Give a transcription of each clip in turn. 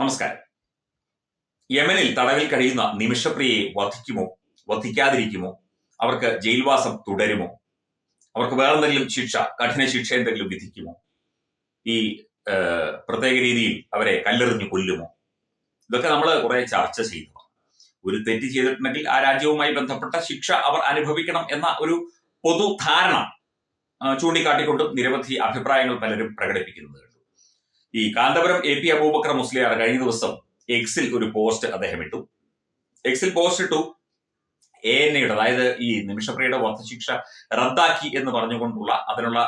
നമസ്കാരം. യമനിൽ തടവിൽ കഴിയുന്ന നിമിഷപ്രിയയെ വധിക്കുമോ? വധിക്കാതിരിക്കുമോ? അവർക്ക് ജയിൽവാസം തുടരുമോ? അവർക്ക് വേറെന്തെങ്കിലും ശിക്ഷ കഠിന ശിക്ഷ എന്തെങ്കിലും വിധിക്കുമോ? ഈ പ്രത്യേക രീതിയിൽ അവരെ കല്ലെറിഞ്ഞു കൊല്ലുമോ? ഇതൊക്കെ നമ്മൾ കുറെ ചർച്ച ചെയ്തു. ഒരു തെറ്റ് ചെയ്തിട്ടുണ്ടെങ്കിൽ ആ രാജ്യവുമായി ബന്ധപ്പെട്ട ശിക്ഷ അവർ അനുഭവിക്കണം എന്ന ഒരു പൊതു ധാരണ ചൂണ്ടിക്കാട്ടിക്കൊണ്ടും നിരവധി അഭിപ്രായങ്ങൾ പലരും പ്രകടിപ്പിക്കുന്നത് ഈ കാന്തപുരം എ പി അബൂബക്കർ മുസ്ലിയാർ കഴിഞ്ഞ ദിവസം എക്സിൽ ഒരു പോസ്റ്റ് അദ്ദേഹം ഇട്ടു. എക്സിൽ പോസ്റ്റ് ഇട്ടു. എ എൻ എയുടെ അതായത് ഈ നിമിഷപ്രിയയുടെ വധശിക്ഷ റദ്ദാക്കി എന്ന് പറഞ്ഞുകൊണ്ടുള്ള അതിനുള്ള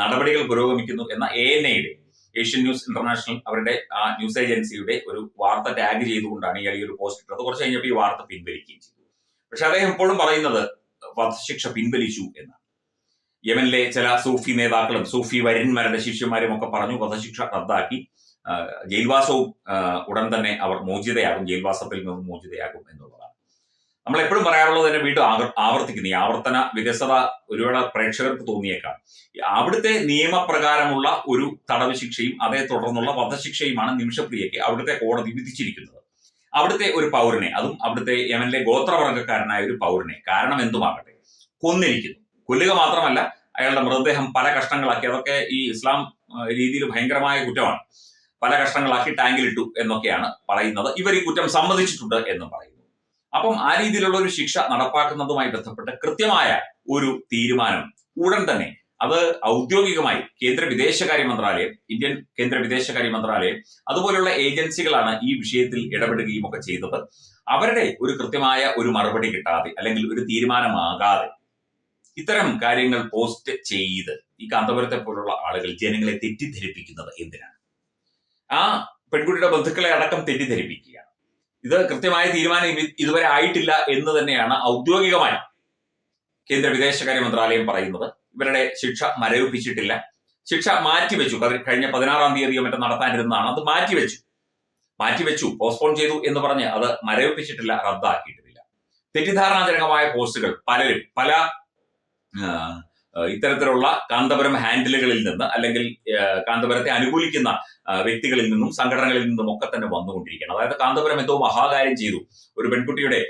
നടപടികൾ പുരോഗമിക്കുന്നു എന്ന എ എൻ എയുടെ ഏഷ്യൻ ന്യൂസ് ഇന്റർനാഷണൽ അവരുടെ ആ ന്യൂസ് ഏജൻസിയുടെ ഒരു വാർത്ത ടാഗ് ചെയ്തുകൊണ്ടാണ് ഇയാൾ ഈ ഒരു പോസ്റ്റ് ഇട്ടത്. കുറച്ച് കഴിഞ്ഞപ്പോൾ ഈ വാർത്ത പിൻവലിക്കുകയും ചെയ്തു. പക്ഷെ അദ്ദേഹം ഇപ്പോഴും പറയുന്നത് വധശിക്ഷ പിൻവലിച്ചു എന്നാണ്. യമനിലെ ചില സൂഫി നേതാക്കളും സൂഫി വരിന്മാരുടെ ശിഷ്യന്മാരും ഒക്കെ പറഞ്ഞു വധശിക്ഷ റദ്ദാക്കി. ജയിൽവാസവും ഉടൻ തന്നെ അവർ മോചിതയാകും ജയിൽവാസത്തിൽ നിന്നും മോചിതയാകും എന്നുള്ളതാണ്. നമ്മൾ എപ്പോഴും പറയാറുള്ളത് തന്നെ വീണ്ടും ആവർ- ആവർത്തിക്കുന്നു. ഈ ആവർത്തന വികസത ഒരുപാട് പ്രേക്ഷകർക്ക് തോന്നിയേക്കാം. അവിടുത്തെ നിയമപ്രകാരമുള്ള ഒരു തടവ് ശിക്ഷയും അതേ തുടർന്നുള്ള വധശിക്ഷയുമാണ് നിമിഷപ്രിയയ്ക്ക് അവിടുത്തെ കോടതി വിധിച്ചിരിക്കുന്നത്. അവിടുത്തെ ഒരു പൗരനെ അതും അവിടുത്തെ യമനിലെ ഗോത്രവർഗക്കാരനായ ഒരു പൗരനെ കാരണം എന്തുമാകട്ടെ? കൊന്നിരിക്കുന്നു. കൊല്ലുക മാത്രമല്ല അയാളുടെ മൃതദേഹം പല കഷ്ണങ്ങളാക്കി അതൊക്കെ ഈ ഇസ്ലാം രീതിയിൽ ഭയങ്കരമായ കുറ്റമാണ്. പല കഷ്ണങ്ങളാക്കി ടാങ്കിലിട്ടു എന്നൊക്കെയാണ് പറയുന്നത്. ഇവർ ഈ കുറ്റം സമ്മതിച്ചിട്ടുണ്ട് എന്ന് പറയുന്നു. അപ്പം ആ രീതിയിലുള്ള ഒരു ശിക്ഷ നടപ്പാക്കുന്നതുമായി ബന്ധപ്പെട്ട് കൃത്യമായ ഒരു തീരുമാനം ഉടൻ തന്നെ അത് ഔദ്യോഗികമായി കേന്ദ്ര വിദേശകാര്യ മന്ത്രാലയം ഇന്ത്യൻ കേന്ദ്ര വിദേശകാര്യ മന്ത്രാലയം അതുപോലുള്ള ഏജൻസികളാണ് ഈ വിഷയത്തിൽ ഇടപെടുകയും ഒക്കെ ചെയ്തത്. അവരുടെ ഒരു കൃത്യമായ ഒരു മറുപടി കിട്ടാതെ അല്ലെങ്കിൽ ഒരു തീരുമാനമാകാതെ ഇത്തരം കാര്യങ്ങൾ പോസ്റ്റ് ചെയ്ത് ഈ കാന്തപുരത്തെ പോലുള്ള ആളുകൾ ജനങ്ങളെ തെറ്റിദ്ധരിപ്പിക്കുന്നത് എന്തിനാണ്? ആ പെൺകുട്ടിയുടെ ബന്ധുക്കളെ അടക്കം തെറ്റിദ്ധരിപ്പിക്കുക. ഇത് കൃത്യമായ തീരുമാനം ഇതുവരെ ആയിട്ടില്ല എന്ന് തന്നെയാണ് ഔദ്യോഗികമായി കേന്ദ്ര വിദേശകാര്യ മന്ത്രാലയം പറയുന്നത്. ഇവരുടെ ശിക്ഷ മരവിപ്പിച്ചിട്ടില്ല. ശിക്ഷ മാറ്റിവെച്ചു. കഴിഞ്ഞ പതിനാറാം തീയതിയോ മറ്റും നടത്താനിരുന്നതാണ്. അത് മാറ്റിവെച്ചു. മാറ്റിവെച്ചു. പോസ്റ്റ്പോൺ ചെയ്തു എന്ന് പറഞ്ഞ് അത് മരവിപ്പിച്ചിട്ടില്ല റദ്ദാക്കിയിട്ടുമില്ല തെറ്റിദ്ധാരണാജനകമായ പോസ്റ്റുകൾ പലരും പല ഇത്തരത്തിലുള്ള കാന്തപുരം ഹാൻഡിലുകളിൽ നിന്ന് അല്ലെങ്കിൽ കാന്തപുരത്തെ അനുകൂലിക്കുന്ന വ്യക്തികളിൽ നിന്നും സംഘടനകളിൽ നിന്നും ഒക്കെ തന്നെ വന്നുകൊണ്ടിരിക്കുകയാണ്. അതായത് കാന്തപുരം എന്തോ മഹാകാര്യം ചെയ്തു. ഒരു പെൺകുട്ടിയുടെ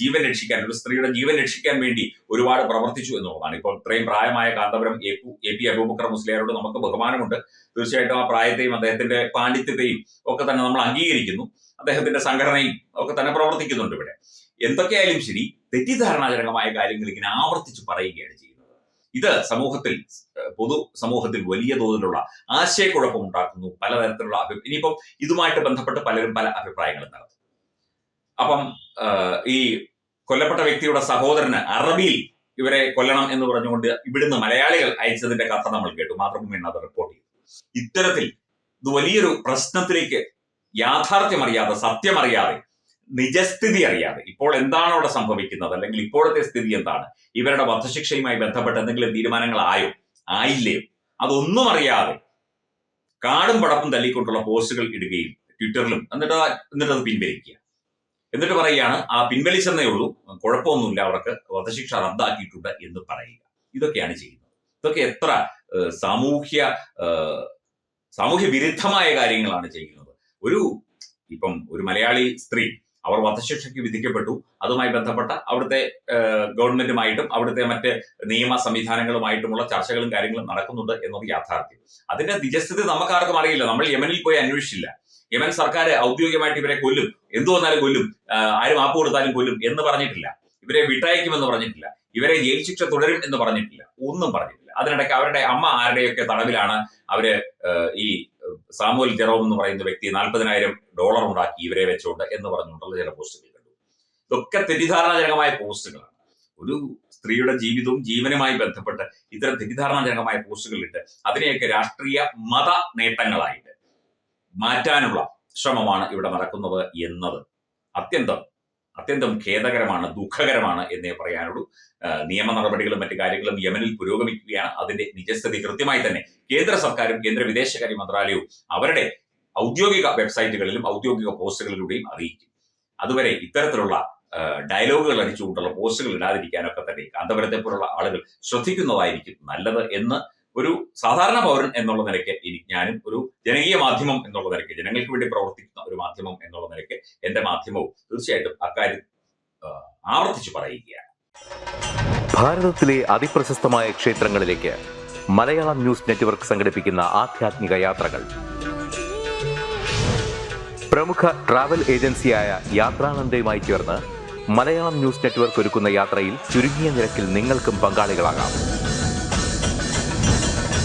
ജീവൻ രക്ഷിക്കാൻ ഒരു സ്ത്രീയുടെ ജീവൻ രക്ഷിക്കാൻ വേണ്ടി ഒരുപാട് പ്രവർത്തിച്ചു എന്നുള്ളതാണ്. ഇപ്പോൾ ഇത്രയും പ്രായമായ കാന്തപുരം എ പി അബൂബക്കർ മുസ്ലിയാരോട് നമുക്ക് ബഹുമാനമുണ്ട്. തീർച്ചയായിട്ടും ആ പ്രായത്തെയും അദ്ദേഹത്തിന്റെ പാണ്ഡിത്യത്തെയും ഒക്കെ തന്നെ നമ്മൾ അംഗീകരിക്കുന്നു. അദ്ദേഹത്തിന്റെ സംഘടനയും ഒക്കെ തന്നെ പ്രവർത്തിക്കുന്നുണ്ട് ഇവിടെ. എന്തൊക്കെയായാലും ശരി തെറ്റിദ്ധാരണാജനകമായ കാര്യങ്ങൾ ഇങ്ങനെ ആവർത്തിച്ച് പറയുകയാണ് ചെയ്യുന്നത്. ഇത് സമൂഹത്തിൽ പൊതു സമൂഹത്തിൽ വലിയ തോതിലുള്ള ആശയക്കുഴപ്പം ഉണ്ടാക്കുന്നു പലതരത്തിലുള്ള ഇനിയിപ്പം ഇതുമായിട്ട് ബന്ധപ്പെട്ട് പലരും പല അഭിപ്രായങ്ങളും നടത്തും. അപ്പം ഈ കൊല്ലപ്പെട്ട വ്യക്തിയുടെ സഹോദരന് അറബിയിൽ ഇവരെ കൊല്ലണം എന്ന് പറഞ്ഞുകൊണ്ട് ഇവിടുന്ന് മലയാളികൾ അയച്ചതിന്റെ കഥ നമ്മൾ കേട്ടു. മാതൃഭൂമിയാണ് അത് റിപ്പോർട്ട് ചെയ്തു ഇത്തരത്തിൽ ഇത് വലിയൊരു പ്രശ്നത്തിലേക്ക് യാഥാർത്ഥ്യമറിയാതെ സത്യമറിയാതെ നിജസ്ഥിതി അറിയാതെ ഇപ്പോൾ എന്താണ് അവിടെ സംഭവിക്കുന്നത്? അല്ലെങ്കിൽ ഇപ്പോഴത്തെ സ്ഥിതി എന്താണ്? ഇവരുടെ വധശിക്ഷയുമായി ബന്ധപ്പെട്ട് എന്തെങ്കിലും തീരുമാനങ്ങൾ ആയോ ആയില്ലയോ? അതൊന്നും അറിയാതെ കാടും പടപ്പും തല്ലിക്കൊണ്ടുള്ള പോസ്റ്റുകൾ ഇടുകയും ട്വിറ്ററിലും എന്നിട്ട് എന്നിട്ട് പിൻവലിക്കുക. എന്നിട്ട് പറയുകയാണ് ആ പിൻവലിച്ചെന്നേ ഉള്ളൂ. കുഴപ്പമൊന്നുമില്ല. അവർക്ക് വധശിക്ഷ റദ്ദാക്കിയിട്ടുണ്ട് എന്ന് പറയുക. ഇതൊക്കെയാണ് ചെയ്യുന്നത്. ഇതൊക്കെ എത്ര സാമൂഹ്യ സാമൂഹ്യ വിരുദ്ധമായ കാര്യങ്ങളാണ് ചെയ്യുന്നത്. ഒരു ഇപ്പം ഒരു മലയാളി സ്ത്രീ അവർ വധശിക്ഷയ്ക്ക് വിധിക്കപ്പെട്ടു. അതുമായി ബന്ധപ്പെട്ട അവിടുത്തെ ഗവൺമെന്റുമായിട്ടും അവിടുത്തെ മറ്റ് നിയമ സംവിധാനങ്ങളുമായിട്ടുമുള്ള ചർച്ചകളും കാര്യങ്ങളും നടക്കുന്നുണ്ട് എന്നത് യാഥാർത്ഥ്യം. അതിന്റെ നിജസ്ഥിതി നമുക്കാർക്കും അറിയില്ല. നമ്മൾ യമനിൽ പോയി അന്വേഷിച്ചില്ല. യമൻ സർക്കാർ ഔദ്യോഗികമായിട്ട് ഇവരെ കൊല്ലും. എന്തു വന്നാലും കൊല്ലും. ആരും ആപ്പ് കൊടുത്താലും കൊല്ലും എന്ന് പറഞ്ഞിട്ടില്ല. ഇവരെ വിട്ടയക്കുമെന്ന് പറഞ്ഞിട്ടില്ല. ഇവരെ ജയിൽ ശിക്ഷ തുടരും എന്ന് പറഞ്ഞിട്ടില്ല. ഒന്നും പറഞ്ഞിട്ടില്ല. അതിനിടയ്ക്ക് അവരുടെ അമ്മ ആരുടെയൊക്കെ തടവിലാണ് അവർ ഈ സാമുവൽ ജെറോം എന്ന് പറയുന്ന വ്യക്തി നാൽപ്പതിനായിരം ഡോളർ ഉണ്ടാക്കി ഇവരെ വെച്ചുകൊണ്ട് എന്ന് പറഞ്ഞുകൊണ്ടുള്ള ചില പോസ്റ്റുകൾ കണ്ടു. ഇതൊക്കെ തെറ്റിദ്ധാരണാജനകമായ പോസ്റ്റുകളാണ്. ഒരു സ്ത്രീയുടെ ജീവിതവും ജീവനുമായി ബന്ധപ്പെട്ട് ഇത്തരം തെറ്റിദ്ധാരണാജനകമായ പോസ്റ്റുകൾ ഇട്ട് അതിനെയൊക്കെ രാഷ്ട്രീയ മത നേട്ടങ്ങളായിട്ട് മാറ്റാനുള്ള ശ്രമമാണ് ഇവിടെ നടക്കുന്നത് എന്നത്. അത്യന്തം അത്യന്തം ഖേദകരമാണ് ദുഃഖകരമാണ് എന്നേ പറയാനുള്ളൂ. നിയമ നടപടികളും മറ്റു കാര്യങ്ങളും യമനിൽ പുരോഗമിക്കുകയാണ്. അതിന്റെ നിജസ്ഥിതി കൃത്യമായി തന്നെ കേന്ദ്ര സർക്കാരും കേന്ദ്ര വിദേശകാര്യ മന്ത്രാലയവും അവരുടെ ഔദ്യോഗിക വെബ്സൈറ്റുകളിലും ഔദ്യോഗിക പോസ്റ്റുകളിലൂടെയും അറിയിക്കും. അതുവരെ ഇത്തരത്തിലുള്ള ഡയലോഗുകൾ അടിച്ചുകൊണ്ടുള്ള പോസ്റ്റുകൾ ഇടാതിരിക്കാനൊക്കെ തന്നെ കാന്തപുരത്തെ പോലുള്ള ആളുകൾ ശ്രദ്ധിക്കുന്നതായിരിക്കും നല്ലത് എന്ന് ഒരു സാധാരണ പൗരൻ എന്നുള്ള നിലയ്ക്ക് ഇനി ഞാനും ഒരു ജനകീയ മാധ്യമം എന്നുള്ള നിലയ്ക്ക് ജനങ്ങൾക്ക് വേണ്ടി പ്രവർത്തിക്കുന്ന ഒരു മാധ്യമം എന്നുള്ള നിലയ്ക്ക് എന്റെ മാധ്യമവും തീർച്ചയായിട്ടും അക്കാര്യം ആവർത്തിച്ചു പറയുകയാണ്. ഭാരതത്തിലെ അതിപ്രശസ്തമായ ക്ഷേത്രങ്ങളിലേക്ക് മലയാളം ന്യൂസ് നെറ്റ്വർക്ക് സംഘടിപ്പിക്കുന്ന ആധ്യാത്മിക യാത്രകൾ. പ്രമുഖ ട്രാവൽ ഏജൻസിയായ യാത്രാനന്ദയുമായി ചേർന്ന് മലയാളം ന്യൂസ് നെറ്റ്വർക്ക് ഒരുക്കുന്ന യാത്രയിൽ ചുരുങ്ങിയ നിരക്കിൽ നിങ്ങൾക്കും പങ്കാളികളാകാം.